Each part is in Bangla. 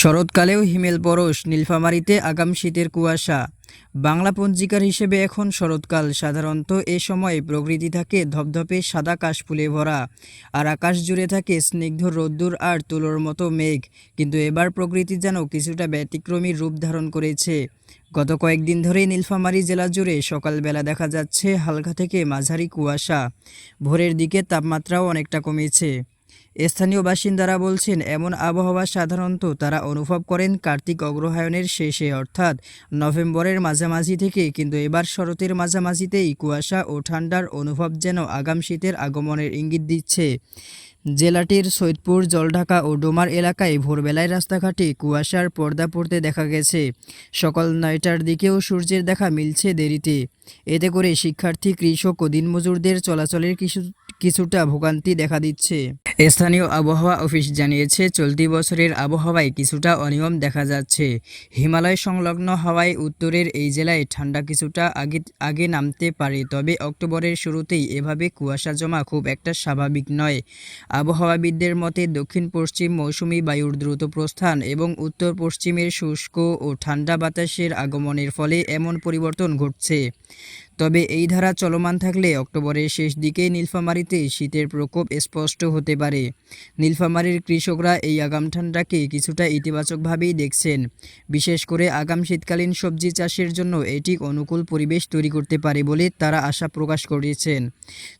শরৎকালেও হিমেল পরশ নীলফামারীতে আগাম শীতের কুয়াশা। বাংলা পঞ্জিকার হিসেবে এখন শরৎকাল, সাধারণত এ সময় প্রকৃতি থাকে ধপধপে সাদা কাশফুলে ভরা আর আকাশ জুড়ে থাকে স্নিগ্ধ রোদ্দুর আর তুলোর মতো মেঘ। কিন্তু এবার প্রকৃতি যেন কিছুটা ব্যতিক্রমী রূপ ধারণ করেছে। গত কয়েকদিন ধরেই নীলফামারী জেলা জুড়ে সকালবেলা দেখা যাচ্ছে হালকা থেকে মাঝারি কুয়াশা। ভোরের দিকে তাপমাত্রাও অনেকটা কমেছে। স্থানীয় বাসিন্দারা বলছেন, এমন আবহাওয়া সাধারণত তারা অনুভব করেন কার্তিক অগ্রহায়ণের শেষে, অর্থাৎ নভেম্বরের মাঝামাঝি থেকে, কিন্তু এবার শরতের মাঝামাঝিতেই কুয়াশা ও ঠান্ডার অনুভব যেন আগাম শীতের আগমনের ইঙ্গিত দিচ্ছে। জেলাটির সৈয়দপুর, জলঢাকা ও ডোমার এলাকায় ভোরবেলায় রাস্তাঘাটে কুয়াশার পর্দা পড়তে দেখা গেছে। সকাল নয়টার দিকেও সূর্যের দেখা মিলছে দেরিতে। এতে করে শিক্ষার্থী, কৃষক ও দিনমজুরদের চলাচলের কিছু কিছুটা ভোগান্তি দেখা দিচ্ছে। স্থানীয় আবহাওয়া অফিস জানিয়েছে, চলতি বছরের আবহাওয়ায় কিছুটা অনিয়ম দেখা যাচ্ছে। হিমালয় সংলগ্ন হওয়ায় উত্তরের এই জেলায় ঠান্ডা কিছুটা আগে আগে নামতে পারে, তবে অক্টোবরের শুরুতেই এভাবে কুয়াশা জমা খুব একটা স্বাভাবিক নয়। আবহাওয়াবিদদের মতে দক্ষিণ পশ্চিম মৌসুমি বায়ুর দ্রুত প্রস্থান এবং উত্তর পশ্চিমের শুষ্ক ও ঠান্ডা বাতাসের আগমনের ফলে এমন পরিবর্তন ঘটছে। তবে এই ধারা চলমান থাকলে অক্টোবরের শেষ দিকে নীলফামারীতে শীতের প্রকোপ স্পষ্ট হতে পারে। নীলফামারীর কৃষকরা এই আগাম ঠান্ডাকে কিছুটা ইতিবাচকভাবেই দেখছেন। বিশেষ করে আগাম শীতকালীন সবজি চাষের জন্য এটি অনুকূল পরিবেশ তৈরি করতে পারে বলে তারা আশা প্রকাশ করেছেন।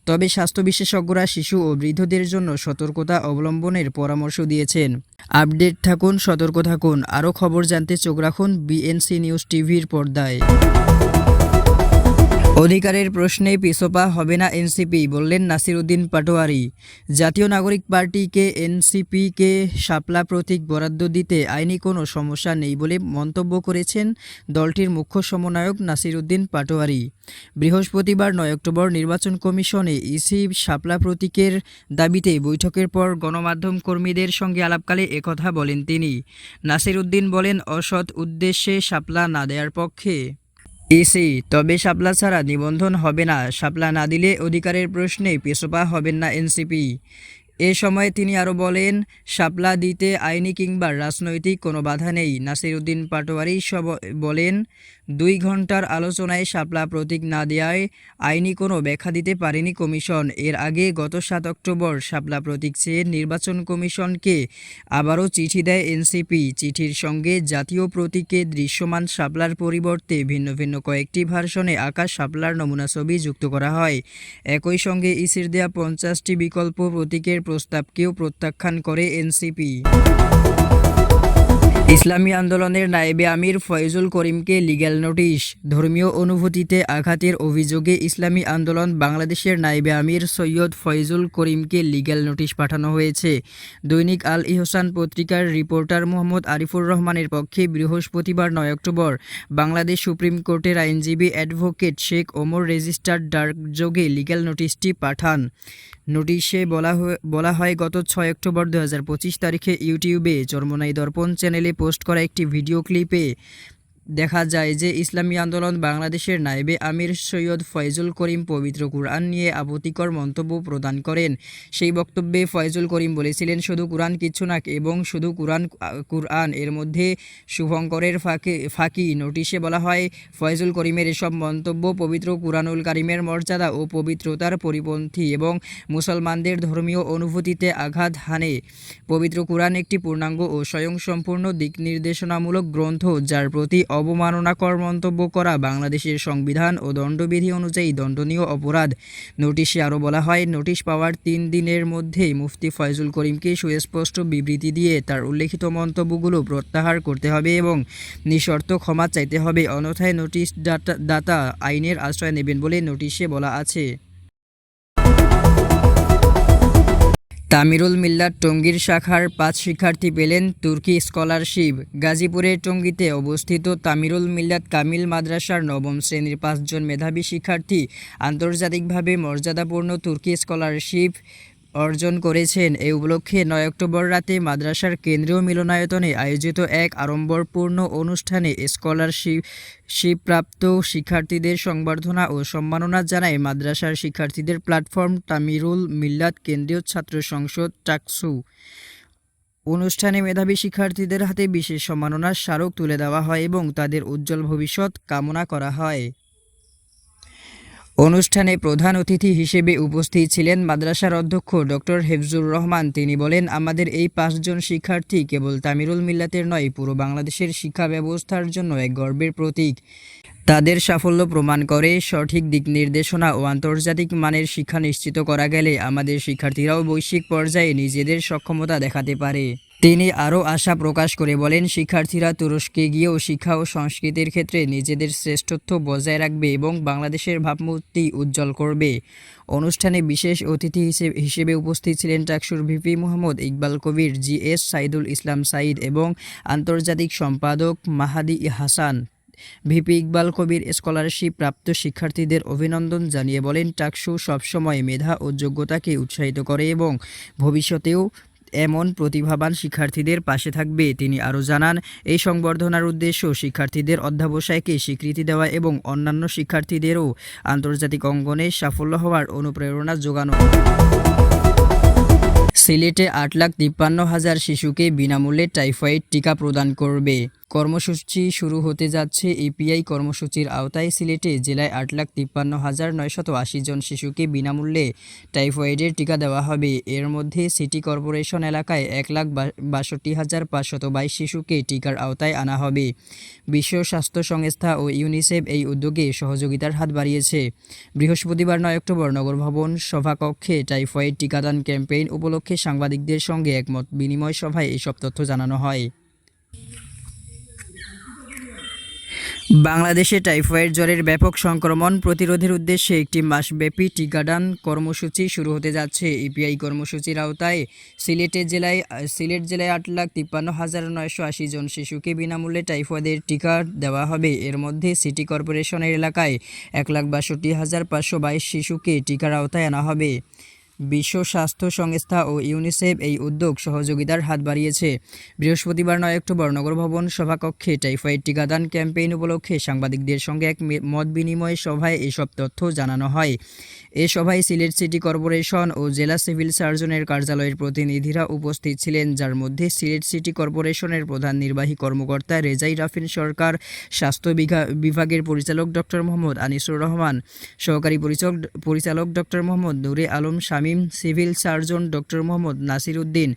তবে স্বাস্থ্য বিশেষজ্ঞরা শিশু ও বৃদ্ধদের জন্য সতর্কতা অবলম্বনের পরামর্শ দিয়েছেন। আপডেট থাকুন, সতর্ক থাকুন। আরও খবর জানতে চোখ রাখুন বিএনসি নিউজ টিভির পর্দায়। অধিকারের প্রশ্নে পিছপা হবে না এনসিপি, বললেন নাসিরউদ্দিন পাটোয়ারি। জাতীয় নাগরিক পার্টিকে এনসিপিকে শাপলা প্রতীক বরাদ্দ দিতে আইনি কোনো সমস্যা নেই বলে মন্তব্য করেছেন দলটির মুখ্য সমন্বয়ক নাসিরউদ্দিন পাটোয়ারি। বৃহস্পতিবার নয় অক্টোবর নির্বাচন কমিশনে ইসি শাপলা প্রতীকের দাবিতে বৈঠকের পর গণমাধ্যম কর্মীদের সঙ্গে আলাপকালে একথা বলেন তিনি। নাসিরউদ্দিন বলেন, অসৎ উদ্দেশ্যে শাপলা না দেওয়ার পক্ষে। ইসি, তবে শাপলা ছাড়া নিবন্ধন হবে না। শাপলা না দিলে অধিকারের প্রশ্নে পিছপা হবেন না এনসিপি। এ সময় তিনি আরও বলেন, শাপলা দিতে আইনি কিংবা রাজনৈতিক কোনো বাধা নেই। নাসিরউদ্দিন পাটোয়ারি সব বলেন, দুই ঘণ্টার আলোচনায় শাপলা প্রতীক না দেওয়ায় আইনি কোনো ব্যাখ্যা দিতে পারেনি কমিশন। এর আগে গত সাত অক্টোবর শাপলা প্রতীক চেয়ে নির্বাচন কমিশনকে আবারও চিঠি দেয় এনসিপি। চিঠির সঙ্গে জাতীয় প্রতীকে দৃশ্যমান শাপলার পরিবর্তে ভিন্ন ভিন্ন কয়েকটি ভার্সনে আকাশ শাপলার নমুনা ছবি যুক্ত করা হয়। একই সঙ্গে ইসির দেয়া পঞ্চাশটি বিকল্প প্রতীকের প্রস্তাবকেও প্রত্যাখ্যান করে এনসিপি। ইসলামী আন্দোলনের নায়েবে আমির ফয়জুল করিমকে লিগ্যাল নোটিশ। ধর্মীয় অনুভূতিতে আঘাতের অভিযোগে ইসলামী আন্দোলন বাংলাদেশের নায়েবে আমির সৈয়দ ফয়জুল করিমকে লিগ্যাল নোটিশ পাঠানো হয়েছে। দৈনিক আল ইহসান পত্রিকার রিপোর্টার মোহাম্মদ আরিফুর রহমানের পক্ষে বৃহস্পতিবার নয় অক্টোবর বাংলাদেশ সুপ্রিম কোর্টের আইনজীবী অ্যাডভোকেট শেখ ওমর রেজিস্টার্ড ডাকযোগে লিগ্যাল নোটিশটি পাঠান। নোটিশে বলা বলা হয়, গত ছয় অক্টোবর দু হাজার পঁচিশ তারিখে ইউটিউবে চরমনাই দর্পণ চ্যানেলে পোস্ট করা একটি ভিডিও ক্লিপে দেখা যায় যে ইসলামী আন্দোলন বাংলাদেশের নায়েবে আমির সৈয়দ ফয়জুল করিম পবিত্র কুরআন নিয়ে আপত্তিকর মন্তব্য প্রদান করেন। সেই বক্তব্যে ফয়জুল করিম বলেছিলেন, শুধু কুরআন কিছু না, এবং শুধু কুরআন কুরআন এর মধ্যে শুভঙ্করের ফাঁকে, ফাঁকি নোটিশে বলা হয়, ফয়জুল করিমের এসব মন্তব্য পবিত্র কুরআনুল কারিমের মর্যাদা ও পবিত্রতার পরিপন্থী এবং মুসলমানদের ধর্মীয় অনুভূতিতে আঘাত হানে। পবিত্র কুরআন একটি পূর্ণাঙ্গ ও স্বয়ংসম্পূর্ণ দিক নির্দেশনামূলক গ্রন্থ, যার প্রতি অবমাননাকর মন্তব্য করা বাংলাদেশের সংবিধান ও দণ্ডবিধি অনুযায়ী দণ্ডনীয় অপরাধ। নোটিশে আরও বলা হয়, নোটিশ পাওয়ার তিন দিনের মধ্যেই মুফতি ফয়জুল করিমকে সুস্পষ্ট বিবৃতি দিয়ে তার উল্লেখিত মন্তব্যগুলো প্রত্যাহার করতে হবে এবং নিঃশর্ত ক্ষমা চাইতে হবে। অন্যথায় নোটিশ দাতা আইনের আশ্রয় নেবেন বলে নোটিশে বলা আছে। তামিরুল মিল্লার টঙ্গীর শাখার পাঁচ শিক্ষার্থী পেলেন তুর্কি স্কলারশিপ। গাজীপুরের টঙ্গীতে অবস্থিত তামিরুল মিল্লাত কামিল মাদ্রাসার নবম শ্রেণির পাঁচজন মেধাবী শিক্ষার্থী আন্তর্জাতিকভাবে মর্যাদাপূর্ণ তুর্কি স্কলারশিপ অর্জন করেছেন। এই উপলক্ষে নয় অক্টোবর রাতে মাদ্রাসার কেন্দ্রীয় মিলনায়তনে আয়োজিত এক আড়ম্বরপূর্ণ অনুষ্ঠানে স্কলারশিপ শিবপ্রাপ্ত শিক্ষার্থীদের সংবর্ধনা ও সম্মাননা জানায় মাদ্রাসার শিক্ষার্থীদের প্ল্যাটফর্ম তামিরুল মিল্লাত কেন্দ্রীয় ছাত্র সংসদ টাকসু। অনুষ্ঠানে মেধাবী শিক্ষার্থীদের হাতে বিশেষ সম্মাননার স্মারক তুলে দেওয়া হয় এবং তাদের উজ্জ্বল ভবিষ্যৎ কামনা করা হয়। অনুষ্ঠানে প্রধান অতিথি হিসেবে উপস্থিত ছিলেন মাদ্রাসার অধ্যক্ষ ডক্টর হেফজুর রহমান। তিনি বলেন, আমাদের এই পাঁচজন শিক্ষার্থী কেবল তামিরুল মিল্লাতের নয়, পুরো বাংলাদেশের শিক্ষা ব্যবস্থার জন্য এক গর্বের প্রতীক। তাদের সাফল্য প্রমাণ করে, সঠিক দিক নির্দেশনা ও আন্তর্জাতিক মানের শিক্ষা নিশ্চিত করা গেলে আমাদের শিক্ষার্থীরাও বৈশ্বিক পর্যায়ে নিজেদের সক্ষমতা দেখাতে পারে। তিনি আরও আশা প্রকাশ করে বলেন, শিক্ষার্থীরা তুরস্কে গিয়েও শিক্ষা ও সংস্কৃতির ক্ষেত্রে নিজেদের শ্রেষ্ঠত্ব বজায় রাখবে এবং বাংলাদেশের ভাবমূর্তি উজ্জ্বল করবে। অনুষ্ঠানে বিশেষ অতিথি হিসেবে উপস্থিত ছিলেন Taksur VP Mohammad Iqbal Kabir G S Saidul Islam Sayed এবং আন্তর্জাতিক সম্পাদক মাহাদি হাসান। ভিপি ইকবাল কবির স্কলারশিপ প্রাপ্ত শিক্ষার্থীদের অভিনন্দন জানিয়ে বলেন টাকসু সবসময় মেধা ও যোগ্যতাকে উৎসাহিত করে এবং ভবিষ্যতেও এমন প্রতিভাবান শিক্ষার্থীদের পাশে থাকবে। তিনি আরও জানান, এই সংবর্ধনার উদ্দেশ্য শিক্ষার্থীদের অধ্যাবসায়কে স্বীকৃতি দেওয়া এবং অন্যান্য শিক্ষার্থীদেরও আন্তর্জাতিক অঙ্গনে সাফল্য হওয়ার অনুপ্রেরণা যোগানো। সিলেটে আট লাখ তিপ্পান্ন হাজার শিশুকে বিনামূল্যে টাইফয়েড টিকা প্রদান করবে। কর্মসূচি শুরু হতে যাচ্ছে। এপিআই কর্মসূচির আওতায় সিলেটে জেলায় আট লাখ তিপ্পান্ন হাজার নয়শত আশি জন শিশুকে বিনামূল্যে টাইফয়েডের টিকা দেওয়া হবে। এর মধ্যে সিটি কর্পোরেশন এলাকায় এক লাখ বাষট্টি হাজার পাঁচশত বাইশ শিশুকে টিকার আওতায় আনা হবে। বিশ্ব স্বাস্থ্য সংস্থা ও ইউনিসেফ এই উদ্যোগে সহযোগিতার হাত বাড়িয়েছে। বৃহস্পতিবার নয় অক্টোবর নগর ভবন সভাকক্ষে টাইফয়েড টিকাদান ক্যাম্পেইন উপলক্ষে সাংবাদিকদের সঙ্গে একমত। বিনিময় সভায় এসব তথ্য জানানো হয়। বাংলাদেশে টাইফয়েড জ্বরের ব্যাপক সংক্রমণ প্রতিরোধের উদ্দেশ্যে একটি মাসব্যাপী টিকাদান কর্মসূচি শুরু হতে যাচ্ছে। ইপিআই কর্মসূচির আওতায় সিলেটের জেলায়, সিলেট জেলায় আট লাখ তিপ্পান্ন হাজার নয়শো আশি জন শিশুকে বিনামূল্যে টাইফয়েডের টিকা দেওয়া হবে। এর মধ্যে সিটি কর্পোরেশনের এলাকায় এক লাখ বাষট্টি হাজার পাঁচশো বাইশ শিশুকে টিকার আওতায় আনা হবে। বিশ্ব স্বাস্থ্য সংস্থা ও ইউনিসেফ এই উদ্যোগ সহযোগিতার হাত বাড়িয়েছে। বৃহস্পতিবার নয় অক্টোবর নগর ভবন সভাকক্ষে টাইফয়েড টিকাদান ক্যাম্পেইন উপলক্ষে সাংবাদিকদের সঙ্গে এক মত বিনিময় সভায় এসব তথ্য জানানো হয়। এ সভায় সিলেট সিটি কর্পোরেশন ও জেলা সিভিল সার্জনের কার্যালয়ের প্রতিনিধিরা উপস্থিত ছিলেন, যার মধ্যে সিলেট সিটি কর্পোরেশনের প্রধান নির্বাহী কর্মকর্তা রেজাই রাফিন সরকার, স্বাস্থ্য বিভাগের পরিচালক ডক্টর মোহাম্মদ আনিসুর রহমান, সহকারী পরিচালক পরিচালক doctor Mohammad Nure Alam Shamim civil surgeon doctor Mohammad Nasir Uddin